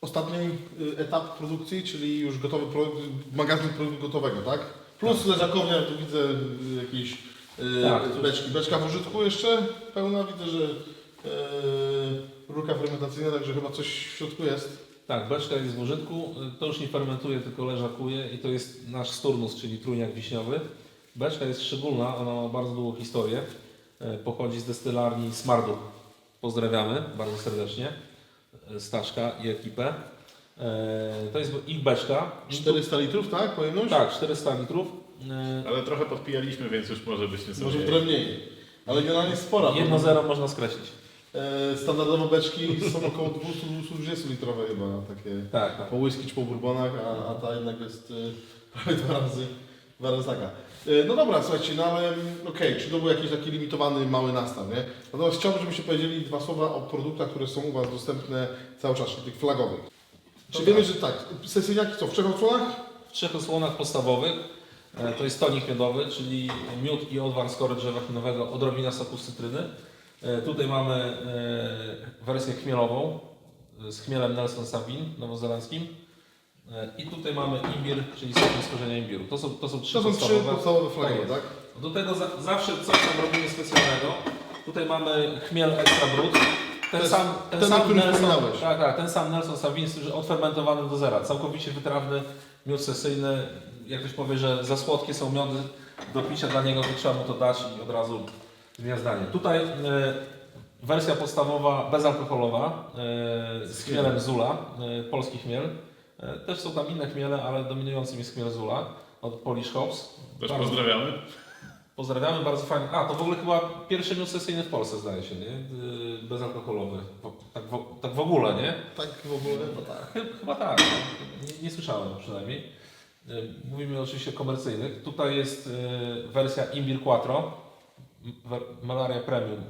Ostatni y, etap produkcji, czyli już gotowy produkt, magazyn produktu gotowego, tak? Plus leżakownia, tu widzę y, jakieś y, Tak. beczki. Beczka w użytku jeszcze pełna, widzę, że y, rurka fermentacyjna, także chyba coś w środku jest. Tak, beczka jest w użytku. To już nie fermentuje, tylko leżakuje i to jest nasz sturnus, czyli trójniak wiśniowy. Beczka jest szczególna, ona ma bardzo długą historię. E, Pochodzi z destylarni Smardu. Pozdrawiamy bardzo serdecznie e, Staszka i ekipę. E, To jest ich beczka. 400 litrów, tak? Pojemność? Tak, 400 litrów. Ale trochę podpijaliśmy, więc już może być nieco Może mniej. trochę mniej. Ale generalnie spora. Jedno zero można skreślić. E, Standardowo beczki są około 200-220 litrowe chyba, takie Tak, tak. po whisky czy po bourbonach, a, a ta jednak jest y, prawie dwa razy, dwa razy taka. Y, no dobra, słuchajcie, no ale mm, okej, czy to był jakiś taki limitowany mały nastaw, nie? Natomiast chciałbym, żebyście powiedzieli dwa słowa o produktach, które są u Was dostępne cały czas, czyli tych flagowych. Czy wiemy, że tak, sesyjniaki co, w trzech odsłonach? W trzech osłonach podstawowych e, to jest tonik miodowy, czyli miód i odwar z kory drzewa chinowego, odrobina soku z cytryny. E, Tutaj mamy e, wersję chmielową e, z chmielem Nelson Sabin nowozelandzkim. I tutaj mamy imbir, czyli sokiem z korzenia imbiru. To są, to są trzy To są trzy podstawowe. podstawowe flagowe, Tak tak? Do tego za, zawsze coś tam robimy specjalnego. Tutaj mamy chmiel extra brut. Ten sam, ten ten, sam Nelson, tak, tak, ten sam Nelson Savin, że odfermentowany do zera. Całkowicie wytrawny, miód sesyjny. Jak ktoś powie, że za słodkie są miody do picia dla niego, to trzeba mu to dać i od razu gwiazdanie. Tutaj e, wersja podstawowa bezalkoholowa e, z chmielem Zula, e, polski chmiel. E, też są tam inne chmiele, ale dominującym jest chmiel Zula od Polish Hops. Też Bardzo- pozdrawiamy. Pozdrawiamy, bardzo fajnie. A, to w ogóle chyba pierwszy miód sesyjny w Polsce, zdaje się, nie? Bezalkoholowy. Wo- Tak w, tak w ogóle, nie? Tak w ogóle, no tak. Chy- Chyba tak. Nie, nie słyszałem przynajmniej. Yy, Mówimy oczywiście o komercyjnych. Tutaj jest wersja Imbir Quattro, Malaria Premium.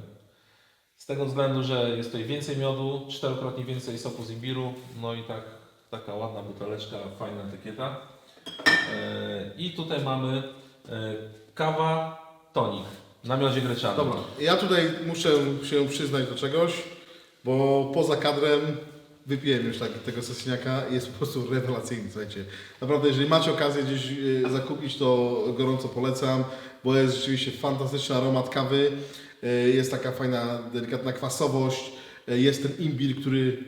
Z tego względu, że jest tutaj więcej miodu, czterokrotnie więcej soku z imbiru, no i tak, taka ładna buteleczka, fajna etykieta. Yy, I tutaj mamy yy, kawa tonik na miodzie gryczanym. Dobra, ja tutaj muszę się przyznać do czegoś, bo poza kadrem wypiłem już tak, tego i jest po prostu rewelacyjny, słuchajcie. Naprawdę, jeżeli macie okazję gdzieś e, zakupić, to gorąco polecam, bo jest rzeczywiście fantastyczny aromat kawy, e, jest taka fajna, delikatna kwasowość, e, jest ten imbir, który,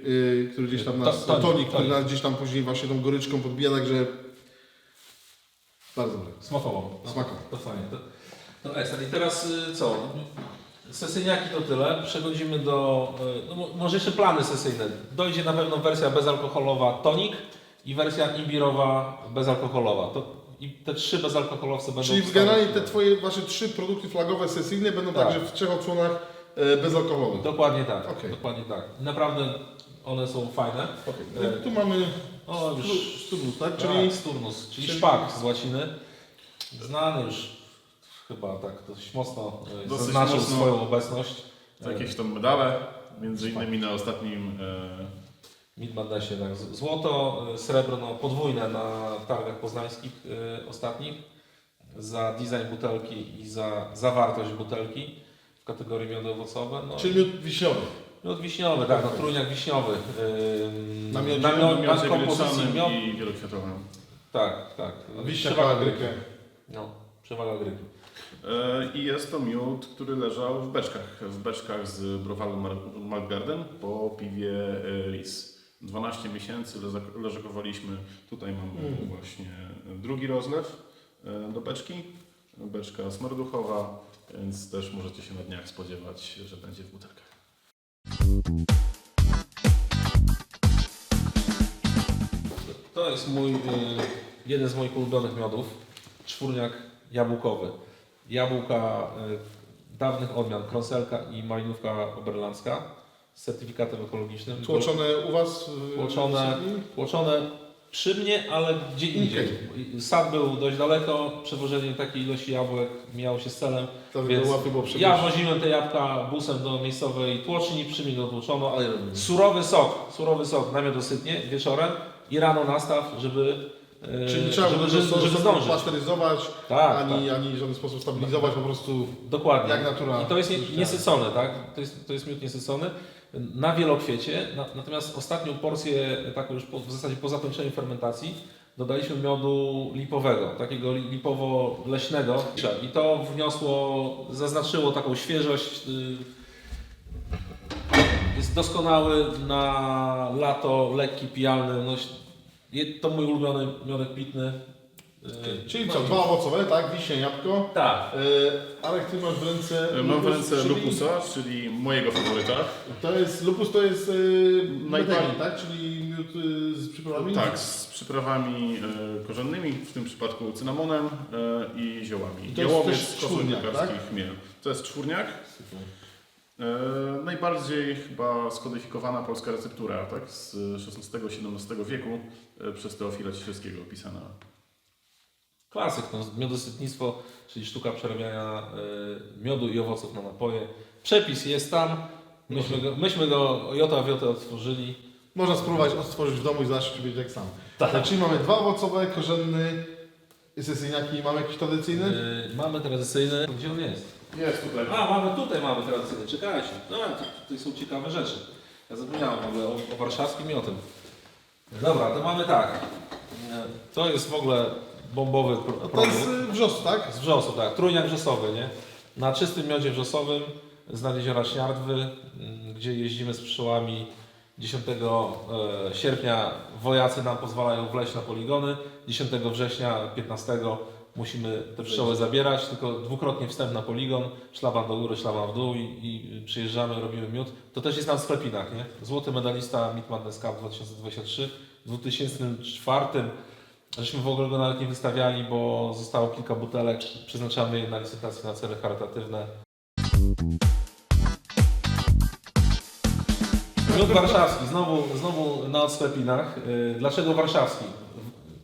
e, który gdzieś tam nas, To- tonik, który nas gdzieś tam później właśnie tą goryczką podbija, także bardzo dobry. Smakował. Smakował. To fajnie. To, to ekstra. I teraz y, co? Sesyjniaki to tyle. Przechodzimy do. y, No, mo- może jeszcze plany sesyjne. Dojdzie na pewno wersja bezalkoholowa tonik i wersja imbirowa bezalkoholowa. To, I te trzy bezalkoholowce będą. Czyli w generalnie te Twoje wasze trzy produkty flagowe sesyjne będą Tak. także w trzech odsłonach e, bezalkoholowych. Dokładnie tak. Okej. Dokładnie tak. Naprawdę one są fajne. No i tu mamy O, już. sturnus, tak? Czyli Czyli sturnus, czyli czyli- szpak z łaciny. Znany już chyba tak dość mocno y, Dosyć zaznaczył mocno. swoją obecność. To jakieś tam medale, między innymi na ostatnim e, Mid Madnessie, tak. Złoto, srebro no, podwójne na targach poznańskich y, ostatnich za design butelki i za zawartość butelki w kategorii miody owocowe. No, czyli miód wiśniowy. miód wiśniowy, tak, no, trójniak wiśniowy. Na miodzie- na, mio- na miodzie kompozycji miod. i wielokwiatowym. Tak, tak. Wiśnia Przewaga gryki. No, przewaga gryki. E, I jest to miód, który leżał w beczkach. W beczkach z browaru Maltgarden po piwie e, Ris. 12 miesięcy leżakowaliśmy. Tutaj mamy Mhm. właśnie drugi rozlew e, do beczki. Beczka smarduchowa, więc też możecie się na dniach spodziewać, że będzie w butelkach. To jest mój, jeden z moich ulubionych miodów. Czwórniak jabłkowy. Jabłka y, dawnych odmian, krąselka i malinówka oberlandzka z certyfikatem ekologicznym. Tłoczone u Was? e, Tłoczone. Tłoczone przy mnie, ale gdzie indziej. Sad był dość daleko, przewożenie takiej ilości jabłek miało się z celem. To Więc było. Ja woziłem te jabłka busem do miejscowej tłoczni, przy mnie go tłuczono. Surowy sok, surowy sok, namiot wieczorem. i rano nastaw, żeby, e, Czyli nie trzeba żeby, żeby, żeby, żeby, zdążyć. pasteryzować, Tak, ani, ani w żaden sposób stabilizować, po prostu Dokładnie. jak natura. I to jest nie, tak? To jest, to jest miód niesycony na wielokwiecie. Na, natomiast ostatnią porcję, taką już po, w zasadzie po zakończeniu fermentacji, dodaliśmy miodu lipowego, takiego li- lipowo-leśnego. I to wniosło, zaznaczyło taką świeżość. y, Jest doskonały na lato, lekki, pijalny. No, je- to mój ulubiony miodek pitny. Y, Czyli no co, dwa owocowe, tak? Wiśnie, jabłko. Tak. Yy, Arek, ty masz w ręce... E, Mam w lupus, ręce czyli- lupusa, czyli mojego faworyta. To jest, lupus to jest yy, Najbardziej- tak? Czyli miód yy, z przyprawami? Tak, z przyprawami e, korzennymi, w tym przypadku cynamonem e, i ziołami. I to jest też czwórniak, tak? chmiel. To jest czwórniak. E, najbardziej chyba skodyfikowana polska receptura, tak? Z XVI-XVII wieku e, przez Teofila Ciesielskiego opisana. Klasyk, no, miodosytnictwo, czyli sztuka przerabiania y, miodu i owoców na napoje. Przepis jest tam, myśmy go, myśmy go jota w otworzyli. Można spróbować odtworzyć w domu i zobaczyć, czy będzie jak sam. Tak. Czyli mamy dwa owocowe, korzenny, sesyjniaki. Mamy jakiś tradycyjny? Y, mamy tradycyjny, gdzie on jest? Jest tutaj. A, mamy tutaj mamy tradycyjny, czekajcie. No, tu, tutaj są ciekawe rzeczy. Ja zapomniałem w ogóle o, o warszawskim i o tym. Dobra, to mamy tak. Y, To jest w ogóle bombowy pro- No to produkt. jest wrzos, tak? Z wrzosu, tak. Trójniak wrzosowy, nie? Na czystym miodzie wrzosowym z jeziora Śniardwy, mm, gdzie jeździmy z pszczołami 10 e, sierpnia wojacy nam pozwalają wleźć na poligony. 10 września, 15 musimy te pszczoły zabierać, tylko dwukrotnie wstęp na poligon, szlaban do góry, szlaban w dół i, i przyjeżdżamy, robimy miód. To też jest na sklepinach, nie? Złoty medalista Meat Madness Cup 2023. W 2004 Żeśmy w ogóle go nawet nie wystawiali, bo zostało kilka butelek. Przeznaczamy je na licytację na cele charytatywne. Miód warszawski, znowu, znowu na odsklepinach. Yy, Dlaczego warszawski?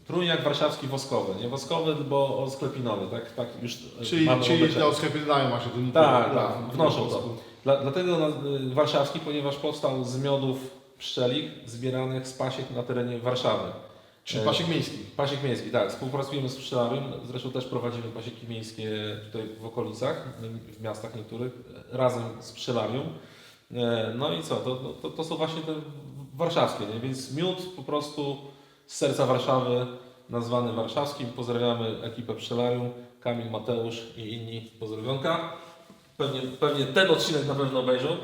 Trójniak warszawski woskowy. Nie woskowy, bo odsklepinowy, tak, tak już yy, Czyli, mamy czyli obyczaj. te osklepy dają właśnie ten Tak, tak, wnoszą to. Dla, dlatego na, y, warszawski, ponieważ powstał z miodów pszczelich zbieranych z pasiek na terenie Warszawy. Czyli E, pasiek miejski. Pasiek miejski, tak. Współpracujemy z pszczelarzem. Zresztą też prowadzimy pasieki miejskie tutaj w okolicach, w miastach niektórych, razem z pszczelarium. E, No i co? To, to, to są właśnie te warszawskie, nie? więc miód po prostu z serca Warszawy, nazwany warszawskim. Pozdrawiamy ekipę pszczelarium, Kamil, Mateusz i inni pozdrowionka. Pewnie, pewnie ten odcinek na pewno obejrzą.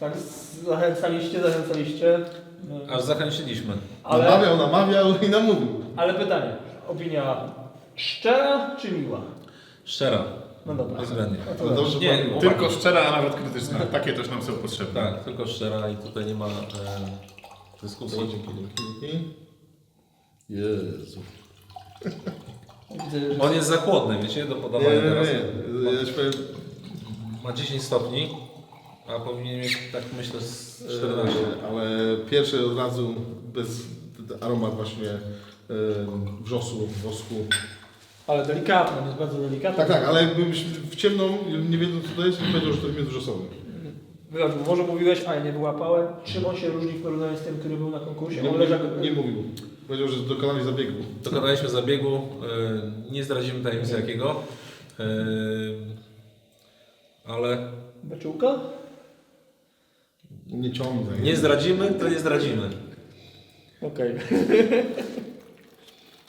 Tak, zachęcaliście, zachęcaliście. Aż zachęciliśmy. Ale, Namawiał, namawiał i namówił. ale pytanie, opinia szczera czy miła? Szczera. No dobra. Niezbędnie. No to Ale dobrze Nie. Tylko szczera, a nawet krytyczna. Takie też nam są potrzebne. Tak, tylko szczera i tutaj nie ma e, dyskusji. Dzięki, dzięki. Jezu. Widzę, że On jest za chłodny, wiecie, do Nie, podawania nie, teraz. nie. Ja ci powiem, Ma 10 stopni, a powinien mieć, tak myślę, z 14. e, ale pierwszy od razu bez aromat właśnie e, wrzosu, wosku. Ale delikatny, on jest bardzo delikatny. Tak, tak, ale jakbyś w ciemną, nie wiedząc co to jest, bym powiedział, że to jest wrzosowy. Wybacz, może mówiłeś, a ja nie wyłapałem. Czym on się różni w porównaniu z tym, który był na konkursie? Nie, On nie mówił. Powiedział, że dokonali zabiegu. Dokonaliśmy zabiegu, e, nie zdradzimy tajemnicy jakiego, e, ale Beczułka? Nie ciągnę. nie zdradzimy, to nie zdradzimy. Okej.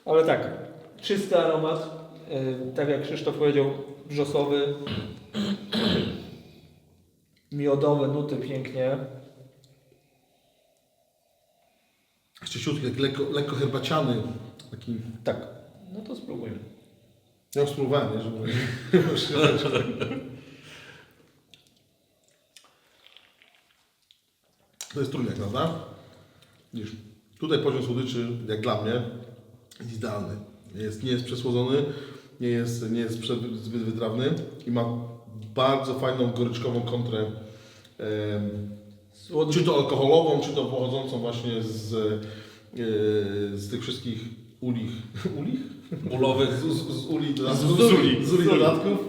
Ale tak, czysty aromat, yy, tak jak Krzysztof powiedział, wrzosowy, miodowe nuty pięknie. Jeszcze taki lekko, lekko herbaciany. Taki... Tak, no to spróbujmy. Ja już spróbowałem, nie? Żeby... to jest trójniak, prawda? Widzisz, tutaj poziom słodyczy, jak dla mnie, jest idealny. Nie jest, nie jest przesłodzony, nie jest, nie jest zbyt wytrawny i ma bardzo fajną, goryczkową kontrę. Słodki. czy to alkoholową, czy to pochodzącą właśnie z, e, z tych wszystkich ulich. Ulich? Ulowych Z, z, z uli dodatków. Z- uli. Z uli dodatków.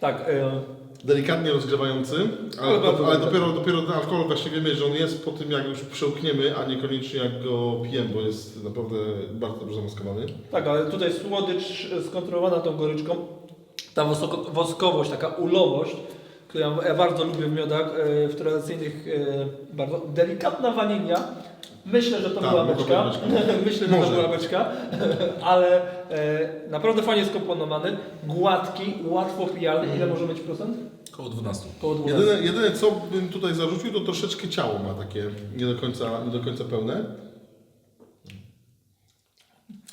Tak, yy, delikatnie rozgrzewający, ale, Ale bardzo ale dopiero, dopiero ten alkohol właśnie wiemy, że on jest po tym jak już przełkniemy, a niekoniecznie jak go pijemy, bo jest naprawdę bardzo dobrze zamaskowany. Tak, ale tutaj słodycz skontrolowana tą goryczką, ta woskowość, taka ulowość, którą ja bardzo lubię w miodach, e, w tradycyjnych, e, bardzo delikatna wanilia. Myślę, że to Tak, była beczka. Myślę, że to Może. była beczka, ale e, naprawdę fajnie skomponowany, gładki, łatwo pijalny. Ile może mieć procent? Około 12. Koło 12. Jedyne, jedyne co bym tutaj zarzucił, to troszeczkę ciało ma takie nie do końca, nie do końca pełne.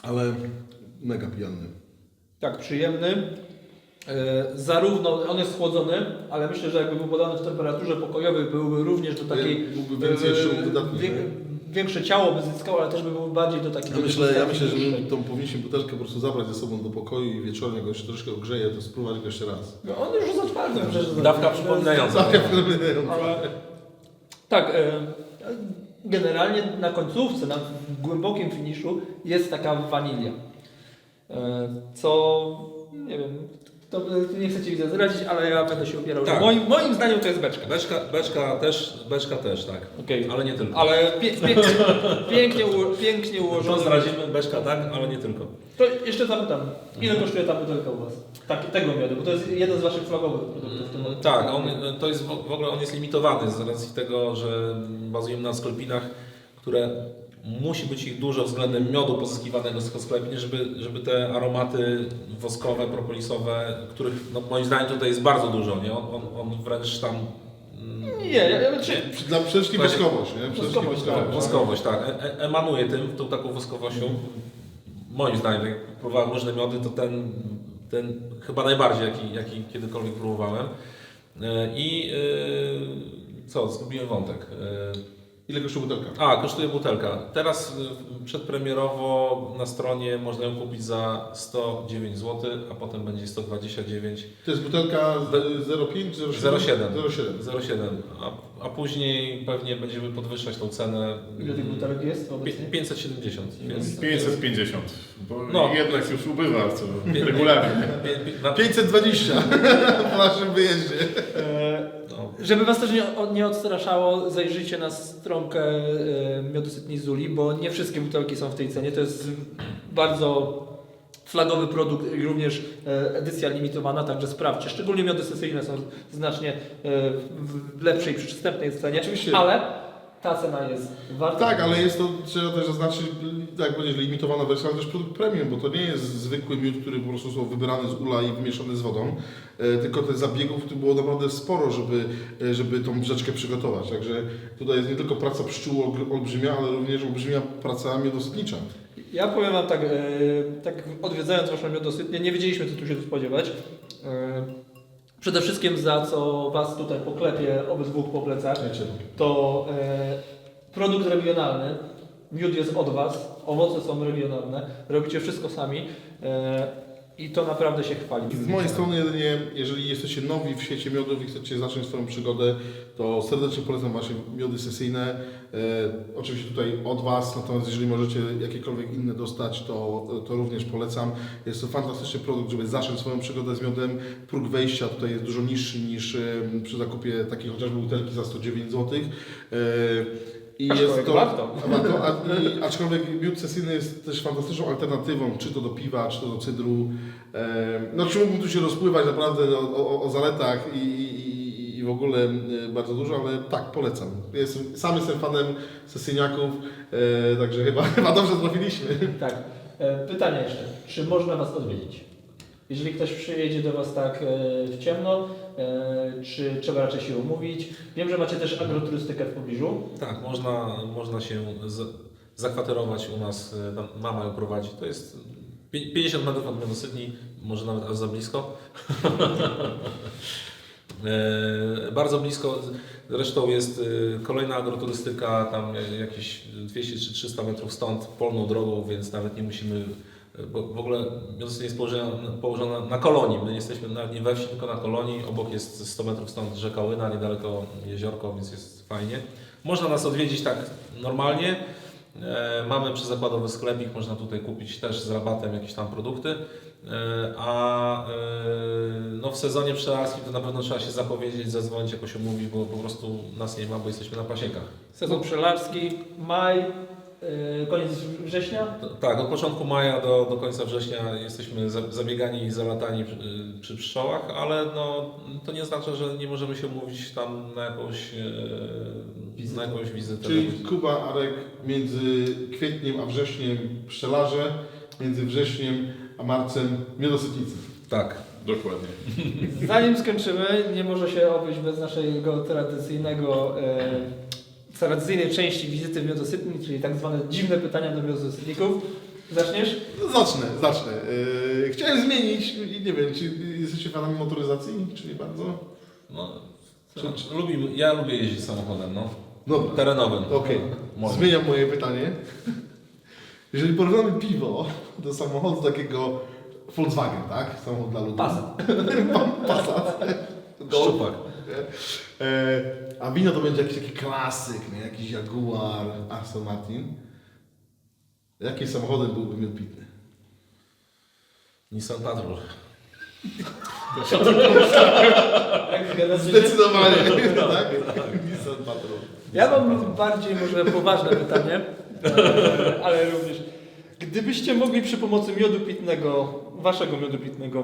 Ale mega pijany. Tak, przyjemny. E, zarówno on jest schłodzony, ale myślę, że jakby był podany w temperaturze pokojowej, byłby również do takiej. Byłby więcej jeszcze e, wydatny. wie, większe ciało by zyskało, ale też by był bardziej do takiej. Ja myślę, ja myślę, że my tą powinniśmy butelkę po prostu zabrać ze sobą do pokoju i wieczorem, jak on się troszkę ogrzeje, to spróbować go jeszcze raz. No, on już jest otwarty. przecież- Dawka przypominająca. Ale, tak, e, generalnie na końcówce, na głębokim finiszu jest taka wanilia. E, co nie wiem, to nie chcę Ci widzę zdradzić, ale ja będę się upierał. Tak. Moim, moim zdaniem to jest beczka. Beczka, beczka, też, beczka też, tak. Okej. Ale nie tylko. Ale pie, pie, pięknie, uło, pięknie To ułożone. zdradzimy, beczka tak, ale nie tylko. To jeszcze zapytam, ile kosztuje ta butelka u Was? Tak, tego miodu, bo to jest jeden z Waszych flagowych produktów. momencie. Tak, on, to jest w w ogóle on jest limitowany z racji tego, że bazujemy na skorpinach, które musi być ich dużo względem miodu pozyskiwanego z sklepin, żeby, żeby te aromaty woskowe, propolisowe, których no, moim zdaniem tutaj jest bardzo dużo, nie? On, on, on wręcz tam mm, Nie, ja, ja, czy, Dla Właśnie- woskowość, nie? Woskowość, tak. woskowość. tak, e, e, emanuje tym, tą taką woskowością. Moim zdaniem, jak próbowałem różne miody, to ten, ten chyba najbardziej, jaki, jaki kiedykolwiek próbowałem. E, I e, co, zgubiłem wątek. E, Ile kosztuje butelka? A, kosztuje butelka. Teraz y, przedpremierowo na stronie można ją kupić za 109 zł, a potem będzie 129 To jest butelka z 0,5 czy 0,7? 07. 0,7. 07, a, a później pewnie będziemy podwyższać tą cenę. ile tych butelek jest obecnie? 570. Więc 550, bo No. jednak już ubywa co regularnie. Pie- pie- na- 520 w naszym wyjeździe. Żeby Was też nie, nie odstraszało, zajrzyjcie na stronkę e, Miodu Sytni Zuli, bo nie wszystkie butelki są w tej cenie. To jest bardzo flagowy produkt i również e, edycja limitowana, także sprawdźcie. Szczególnie miody sesyjne są znacznie e, w w lepszej, przystępnej cenie, Oczywiście. ale ta cena jest warta. Tak, ale jest to, trzeba też zaznaczyć, tak będzie limitowana wersja, ale też produkt premium, bo to nie jest zwykły miód, który po prostu są wybrany z ula i wymieszany z wodą, e, tylko tych zabiegów tu było naprawdę sporo, żeby, e, żeby tą brzeczkę przygotować. Także tutaj jest nie tylko praca pszczół olbr- olbrzymia, ale również olbrzymia praca miodosytnicza. Ja powiem Wam tak, e, tak odwiedzając Waszą miodosytnię, nie wiedzieliśmy co tu się spodziewać. E, przede wszystkim za co Was tutaj poklepie obydwu po plecach. Wiecie, to e, produkt regionalny, miód jest od Was, owoce są regionalne, robicie wszystko sami. E, i to naprawdę się chwali. Z mojej strony jedynie, jeżeli jesteście nowi w świecie miodów i chcecie zacząć swoją przygodę, to serdecznie polecam Wasze miody sesyjne. E, oczywiście tutaj od Was, natomiast jeżeli możecie jakiekolwiek inne dostać, to, to również polecam. Jest to fantastyczny produkt, żeby zacząć swoją przygodę z miodem. Próg wejścia tutaj jest dużo niższy niż e, przy zakupie takiej chociażby butelki za 109 zł. I jest to, warto. warto a, i, aczkolwiek miód sesyjny jest też fantastyczną alternatywą, czy to do piwa, czy to do cydru. E, No, czy mógłbym tu się rozpływać naprawdę o, o, o zaletach i, i, i w ogóle bardzo dużo, ale tak, polecam. Jestem, sam jestem fanem sesyjniaków, e, także chyba, chyba dobrze trafiliśmy. Tak. E, pytanie jeszcze, czy można Was odwiedzić? Jeżeli ktoś przyjedzie do Was tak e, w ciemno, e, czy trzeba raczej się umówić? Wiem, że macie też agroturystykę w pobliżu. tak, można, można się z, zakwaterować u nas, tam mama ją prowadzi. To jest pię- 50 metrów od Miodosytni, może nawet aż za blisko. E, Bardzo blisko, zresztą jest kolejna agroturystyka, tam jakieś 200 czy 300 metrów stąd, polną drogą, więc nawet nie musimy, bo w ogóle Miodosyń jest położona, położona na kolonii, my jesteśmy nawet nie we wsi, tylko na kolonii, obok jest 100 metrów stąd rzeka Łyna, niedaleko jeziorko, więc jest fajnie. Można nas odwiedzić tak normalnie, E, Mamy przyzakładowy sklepik, można tutaj kupić też z rabatem jakieś tam produkty. E, A e, no w sezonie pszczelarskim to na pewno trzeba się zapowiedzieć, zadzwonić, jakoś omówić, bo po prostu nas nie ma, bo jesteśmy na pasiekach. Sezon pszczelarski, maj, koniec września. Tak, od początku maja do, do końca września jesteśmy za- zabiegani i zalatani przy, przy pszczołach, ale no, to nie znaczy, że nie możemy się umówić tam na jakąś, e, na jakąś wizytę. Czyli Kuba, Arek, między kwietniem a wrześniem pszczelarze, między wrześniem a marcem miodosytnicy. Tak. Dokładnie. Zanim skończymy, nie może się obejść bez naszego tradycyjnego, e, tradycyjnej części wizyty w miodosytni, czyli tak zwane dziwne pytania do miodosytników. Zaczniesz? No, zacznę, zacznę. Yy, chciałem zmienić, i nie wiem, czy jesteście fanami motoryzacji, czy nie bardzo? No, czy, lubimy, ja lubię jeździć samochodem, no. Dobra, Terenowym. okej. Moim. Zmieniam moje pytanie. Jeżeli porównamy piwo do samochodu takiego Volkswagen, tak? Samochód dla ludzi. Passat. Passat. Szczupak. E, a wino to będzie jakiś taki klasyk, nie? Jakiś Jaguar, Aston Martin. Jakim samochodem byłby miód pitny? Nissan Patrol. Zdecydowanie, tak? Nissan Patrol. Ja mam bardziej może poważne pytanie, e, ale również. Gdybyście mogli przy pomocy miodu pitnego, waszego miodu pitnego,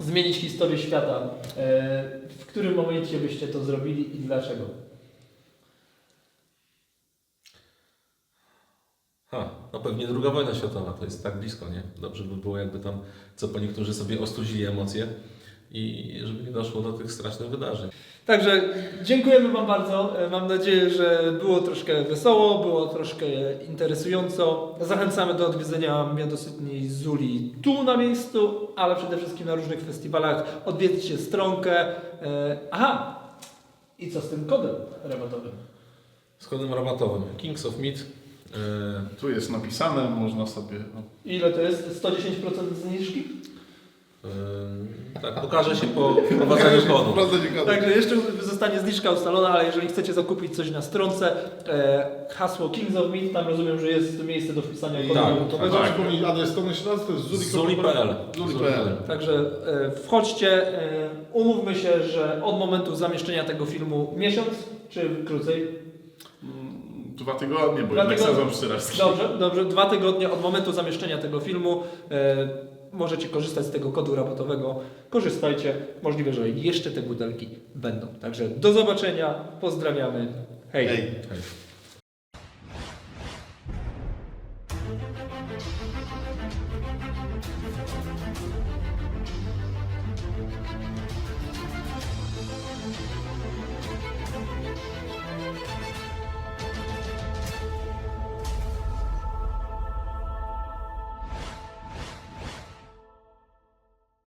zmienić historię świata, e, w którym momencie byście to zrobili i dlaczego? Ha, no pewnie druga wojna światowa, to jest tak blisko, nie? Dobrze by było, jakby tam co po niektórzy sobie ostuzili emocje i żeby nie doszło do tych strasznych wydarzeń. Także dziękujemy Wam bardzo. E, Mam nadzieję, że było troszkę wesoło, było troszkę interesująco. Zachęcamy do odwiedzenia Miodosytni Zuli tu na miejscu, ale przede wszystkim na różnych festiwalach. Odwiedźcie stronkę. E, Aha! I co z tym kodem rabatowym? Z kodem rabatowym Kings of Meat. e, Tu jest napisane, można sobie. O, Ile to jest? 110% zniżki? Tak, pokaże się po wprowadzeniu kodu. Także jeszcze zostanie zniżka ustalona, ale jeżeli chcecie zakupić coś na stronce, e, hasło Kings of Meat, tam rozumiem, że jest miejsce do wpisania kodu Tak. To tak. przypomnieć adres strony jeszcze raz, to jest. Zuli.pl. Zuli.pl. Także e, wchodźcie, e, umówmy się, że od momentu zamieszczenia tego filmu miesiąc czy krócej? Dwa tygodnie, bo Dwa jednak tygodnie. sezon pszczelarski. Dobrze, dobrze, dwa tygodnie od momentu zamieszczenia tego filmu e, możecie korzystać z tego kodu rabatowego. Korzystajcie, możliwe, że jeszcze te butelki będą. Także do zobaczenia, pozdrawiamy, hej. Hej. Hej.